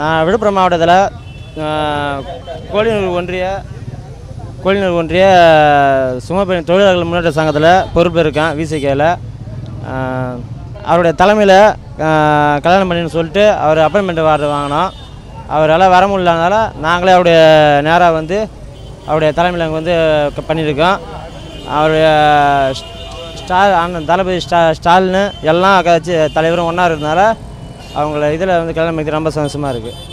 நான் விழுப்புரம் மாவட்டத்தில் கோழிநூர் ஒன்றிய கோழிநூர் ஒன்றிய சுமப்பெண் தொழிலாளர்கள் முன்னேற்ற சங்கத்தில் பொறுப்பு இருக்கேன் விசிகேல அவருடைய தலைமையில் கல்யாணம் பண்ணின்னு சொல்லிட்டு அவர் அப்பாயின்மெண்ட் வார்டு வாங்கினோம். அவரால் வர முடியலனால நாங்களே அவருடைய நேராக வந்து அவருடைய தலைமையில் அங்கே வந்து பண்ணியிருக்கோம். அவருடைய ஸ்டால் அண்ணன் தளபதி ஸ்டா ஸ்டாலின் எல்லாம் கட்சி தலைவரும் ஒன்றா இருந்தனால அவங்கள இதில் வந்து கல்யாணம் பண்ணிக்கிறது ரொம்ப சந்தோஷமாக இருக்குது